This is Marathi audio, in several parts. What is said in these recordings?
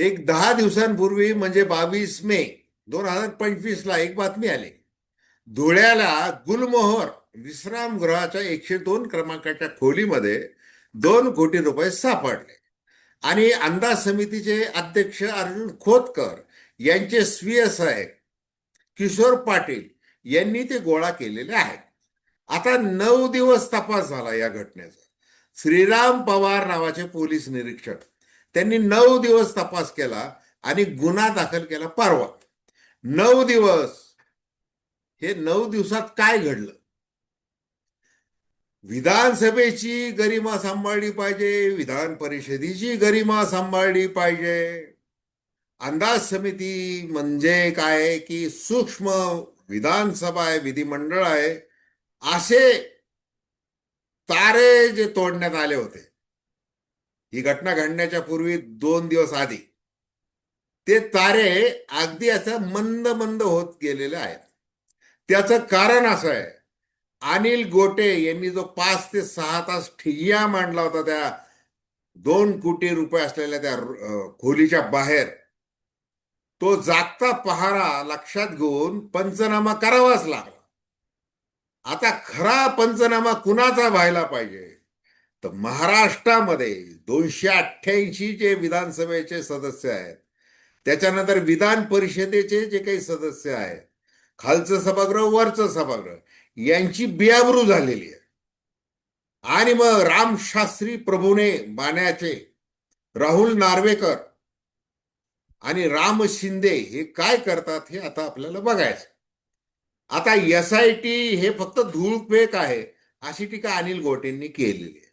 एक दहा दिवसांपूर्वी म्हणजे बावीस मे दोन हजार पंचवीस ला एक बातमी आली. धुळ्याला गुलमोहर विश्रामगृहाच्या एकशे दोन क्रमांकाच्या खोलीमध्ये दोन कोटी रुपये सापडले. आणि अंदाज समितीचे अध्यक्ष अर्जुन खोतकर यांचे स्वीय साहेब किशोर पाटील यांनी ते गोळा केलेले आहेत. आता नऊ दिवस तपास झाला या घटनेचा. श्रीराम पवार नावाचे पोलीस निरीक्षक त्यांनी नऊ दिवस तपास केला आणि गुन्हा दाखल केला परवा. नऊ दिवस. हे नऊ दिवसात काय घडलं? विधानसभेची गरिमा सांभाळली पाहिजे विधान परिषदेची गरिमा सांभाळली पाहिजे. अंदाज समिती म्हणजे काय? की सूक्ष्म विधानसभा आहे विधिमंडळ आहे असे तारे जे तोडण्यात आले होते. ही घटना घडण्याच्या पूर्वी दोन दिवस आधी. ते तारे अगदी असं मंद मंद होत गेलेले आहेत. त्याचं कारण असं आहे. अनिल गोटे यांनी जो पाच ते सहा तास ठिय्या मांडला होता त्या दोन कोटी रुपये असलेल्या त्या खोलीच्या बाहेर तो जागता पहारा लक्षात घेऊन पंचनामा करावाच लागला. आता खरा पंचनामा कुणाचा व्हायला पाहिजे? तर महाराष्ट्रामध्ये दोनशे अठ्ठ्याऐंशी जे विधानसभेचे सदस्य आहेत. त्याच्यानंतर विधान परिषदेचे जे काही सदस्य आहेत खालचं सभागृह वरचं सभागृह यांची बियाबरू झालेली आहे. आणि मग रामशास्त्री प्रभूने बाण्याचे राहुल नार्वेकर आणि राम शिंदे हे काय करतात हे आता आपल्याला बघायचं आता एस आय टी हे फक्त धूळपेक आहे अशी टीका अनिल गोटेंनी केलेली आहे.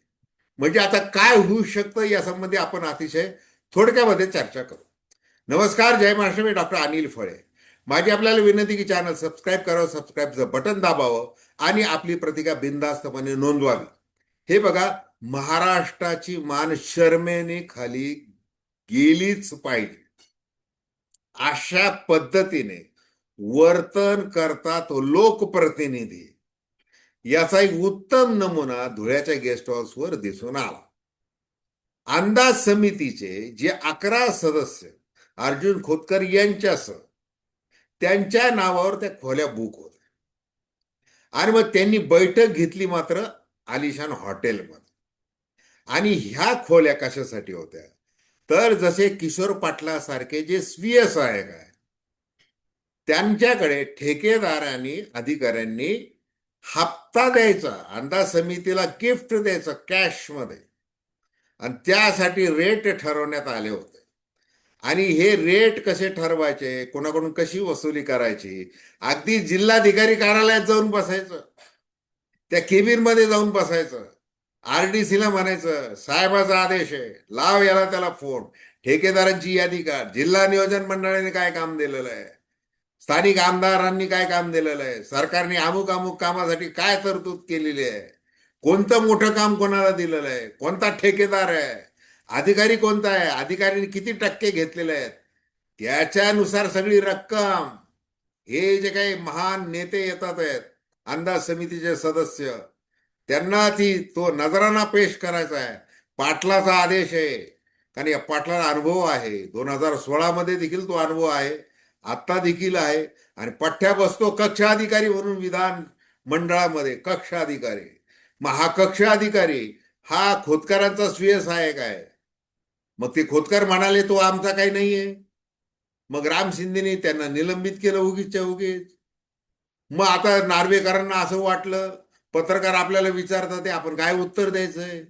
म्हणजे आता काय होऊ शकतं यासंबंधी आपण अतिशय थोडक्यामध्ये चर्चा करू. नमस्कार जय महाराष्ट्र. मी डॉक्टर अनिल फळे. माझी आपल्याला विनंती की चॅनल सबस्क्राईब करावं सबस्क्राईबचं बटन दाबावं आणि आपली प्रतिका बिनधास्तपणे नोंदवावी. हे बघा महाराष्ट्राची मान शर्मेने खाली गेलीच पाहिजे. अशा पद्धतीने वर्तन करतात लोकप्रतिनिधी. याचा एक उत्तम नमुना धुळ्याच्या गेस्ट हाऊसवर दिसून आला. अंदाज समितीचे जे अकरा सदस्य अर्जुन खोतकर यांच्यासह त्यांच्या नावावर त्या खोल्या बुक होत्या. आणि मग त्यांनी बैठक घेतली मात्र आलिशान हॉटेलमध्ये. आणि ह्या खोल्या कशासाठी होत्या? तर जसे किशोर पाटलासारखे जे स्वीय सहाय्यक आहे त्यांच्याकडे ठेकेदारांनी अधिकाऱ्यांनी हप्ता द्यायचा अंदाज समितीला गिफ्ट द्यायचं कॅशमध्ये आणि त्यासाठी रेट ठरवण्यात आले होते. आणि हे रेट कसे ठरवायचे कोणाकडून कशी वसुली करायची? अगदी जिल्हाधिकारी कार्यालयात जाऊन बसायचं. त्या केबिनमध्ये जाऊन बसायचं. आरडीसीला म्हणायचं साहेबाचा आदेश आहे लाव याला त्याला फोन ठेकेदारांची यादी काढ. जिल्हा नियोजन मंडळाने काय काम दिलेलं आहे? स्थानिक आमदारांनी काय काम दिलेलं आहे? सरकारने अमुक अमुक कामासाठी काय तरतूद केलेली आहे? कोणतं मोठं काम कोणाला दिलेलं आहे? कोणता ठेकेदार आहे? अधिकारी कोणता आहे? अधिकारीने किती टक्के घेतलेले आहेत? त्याच्यानुसार सगळी रक्कम. हे जे काही महान नेते येतात आहेत अंदाज समितीचे सदस्य त्यांना ती तो नजराना पेश करायचा आहे. पाटलाचा आदेश आहे. कारण या पाटलाला अनुभव आहे. दोन हजार सोळामध्ये देखील तो अनुभव आहे. आत्ता देखील आहे. आणि पठ्ठ्या बसतो कक्षाधिकारी म्हणून विधान मंडळामध्ये कक्षाधिकारी मग हा कक्षाधिकारी हा खोतकरांचा स्वीय सहाय्यक आहे. मग ते खोतकर म्हणाले तो आमचा काही नाहीये. मग राम शिंदेने त्यांना निलंबित केलं उगीच्या उगीच. मग आता नार्वेकरांना असं वाटलं पत्रकार आपल्याला विचारतात ते आपण काय उत्तर द्यायचंय?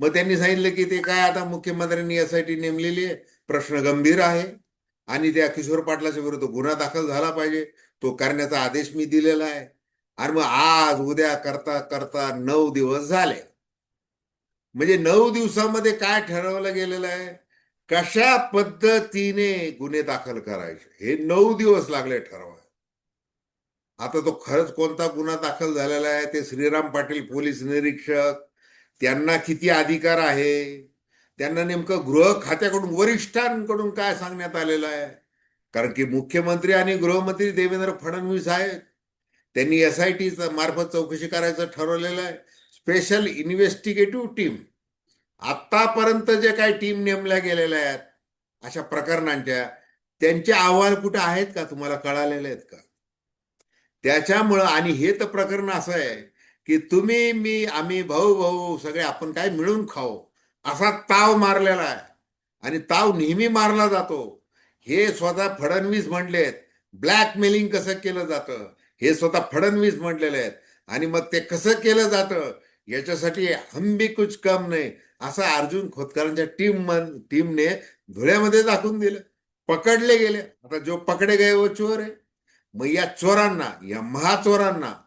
मग त्यांनी सांगितलं की ते काय आता मुख्यमंत्र्यांनी यासाठी नेमलेली आहे. प्रश्न गंभीर आहे. आणि त्या किशोर पाटलाच्या विरुद्ध गुन्हा दाखल झाला पाहिजे. तो करण्याचा आदेश मी दिलेला आहे. आणि मग आज उद्या करता करता नऊ दिवस झाले. म्हणजे नऊ दिवसामध्ये काय ठरवलं गेलेलं आहे? कशा पद्धतीने गुन्हे दाखल करायचे? हे नऊ दिवस लागले ठरवा आता तो खरंच कोणता गुन्हा दाखल झालेला आहे? ते श्रीराम पाटील पोलीस निरीक्षक. त्यांना किती अधिकार आहे? त्यांना नेमकं गृह खात्याकडून वरिष्ठांकडून काय सांगण्यात आलेलं आहे? कारण की मुख्यमंत्री आणि गृहमंत्री देवेंद्र फडणवीस आहेत. त्यांनी एस आय टी मार्फत चौकशी करायचं ठरवलेलं आहे. स्पेशल इन्व्हेस्टिगेटिव्ह टीम आतापर्यंत जे काही टीम नेमल्या गेलेल्या आहेत अशा प्रकरणांच्या त्यांचे अहवाल कुठे आहेत का? तुम्हाला कळालेले आहेत का? त्याच्यामुळं आणि हे तर प्रकरण असं आहे की तुम्ही मी आम्ही भाऊ भाऊ सगळे आपण काय मिळून खाऊ? असा ताव मारलेला आहे. आणि ताव नेहमी मारला जातो. हे स्वतः फडणवीस म्हणलेत. ब्लॅकमेलिंग कसं केलं जातं? हे स्वतः फडणवीस म्हणलेले आहेत. आणि मग ते कसं केलं जातं? याच्यासाठी हंबी कुछ कम नाही असं अर्जुन खोतकरांच्या टीम टीमने धुळ्यामध्ये दाखवून दिलं. पकडले गेले. आता जो पकडे गए व चोर आहे. मग या चोरांना या महाचोरांना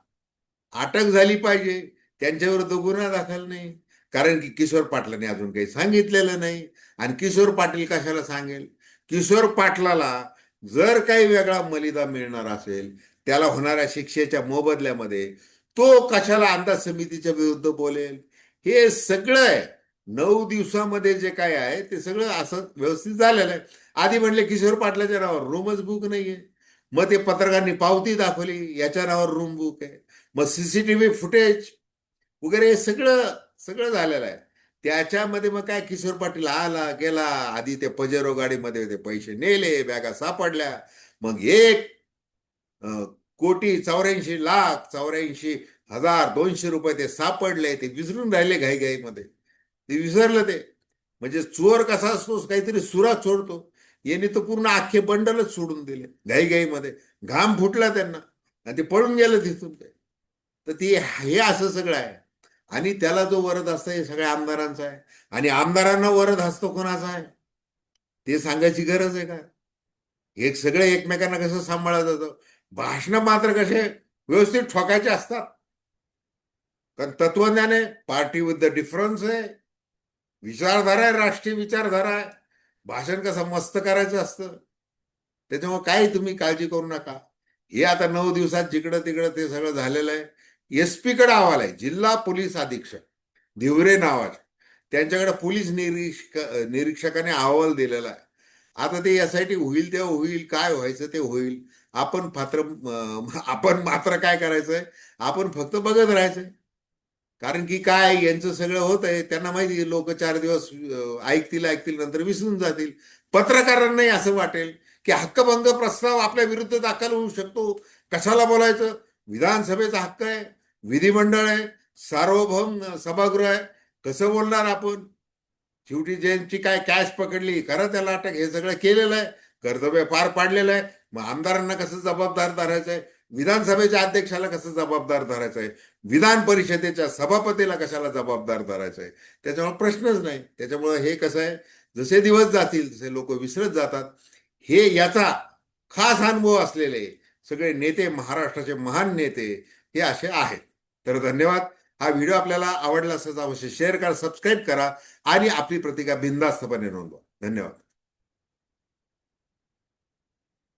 अटक झाली पाहिजे. त्यांच्याविरुद्ध गुन्हा दाखल नाही. कारण की किशोर पाटलाने अजून काही सांगितलेलं नाही. आणि किशोर पाटील कशाला सांगेल? किशोर पाटलाला जर काही वेगळा मलिदा मिळणार असेल त्याला होणाऱ्या शिक्षेच्या मोबदल्यामध्ये तो कशाला अंदाज समितीच्या विरुद्ध बोलेल? हे सगळं आहे. नऊ दिवसामध्ये जे काय आहे ते सगळं असं व्यवस्थित झालेलं आहे. आधी म्हणले किशोर पाटलाच्या नावावर रूमच बुक नाहीये. मग ते पत्रकारांनी पावती दाखवली याच्या नावावर रूम बुक आहे. मग सीसीटीव्ही फुटेज वगैरे हे सगळं सगळं झालेलं आहे. त्याच्यामध्ये मग काय किशोर पाटील आला गेला आधी ते पजेरो गाडीमध्ये ते पैसे नेले बॅगा सापडल्या. मग एक कोटी चौऱ्याऐंशी लाख चौऱ्याऐंशी हजार दोनशे रुपये ते सापडले ते विसरून राहिले घाईघाईमध्ये. ते विसरलं ते. म्हणजे चोर कसा असतोच काहीतरी सुरा चोरतो. यांनी तर पूर्ण अख्खे बंडलच सोडून दिले घाईघाईमध्ये. घाम फुटला त्यांना. आणि ते पळून गेलं तिथून ते. तर ते हे असं सगळं आहे. आणि त्याला जो वरद असतं हे सगळ्या आमदारांचा आहे. आणि आमदारांना वरद असतो कोणाचा आहे? ते सांगायची गरज आहे का? एक सगळे एकमेकांना कसं सांभाळलं जातं? भाषण मात्र कसे व्यवस्थित ठोकायचे असतात. कारण तत्वज्ञान आहे पार्टी विथ द डिफरन्स आहे विचारधारा आहे राष्ट्रीय विचारधारा आहे. भाषण कसं मस्त करायचं असतं. त्याच्यामुळे काही तुम्ही काळजी करू नका. हे आता नऊ दिवसात जिकडं तिकडं ते सगळं झालेलं आहे. एस पीकडे अहवाल आहे जिल्हा पोलीस अधीक्षक धिवरे नावाचे. त्यांच्याकडे पोलीस निरीक्षक निरीक्षकाने अहवाल दिलेला आहे. आता ते यासाठी होईल तेव्हा होईल काय व्हायचं ते होईल. आपण पात्र आपण मात्र काय करायचंय? आपण फक्त बघत राहायचंय. कारण की काय यांचं सगळं होत आहे. त्यांना माहिती लोक चार दिवस ऐकतील ऐकतील नंतर विसरून जातील. पत्रकारांनाही असं वाटेल की हक्कभंग प्रस्ताव आपल्या विरुद्ध दाखल होऊ शकतो. कशाला बोलायचं? विधानसभेचा हक्क आहे. विधिमंडळ आहे सार्वभौम सभागृह आहे. कसं बोलणार आपण? शेवटी ज्यांची काय कॅश पकडली करा त्याला अटक हे सगळं केलेलं आहे. कर्तव्य पार पाडलेलं आहे. मग आमदारांना कसं जबाबदार धरायचं आहे? विधानसभेच्या अध्यक्षाला कसं जबाबदार धरायचं आहे? विधान परिषदेच्या सभापतीला कशाला जबाबदार धरायचं आहे? त्याच्यामुळे प्रश्नच नाही. त्याच्यामुळे हे कसं आहे? जसे दिवस जातील तसे लोक विसरत जातात. हे याचा खास अनुभव असलेले सगळे नेते महाराष्ट्राचे महान नेते हे असे आहेत. तर धन्यवाद. हा व्हिडिओ आपल्याला आवडला असेल अवश्य शेअर करा सबस्क्राईब करा आणि आपली प्रतिका बिंदास्तपणे नोंदवा. धन्यवाद.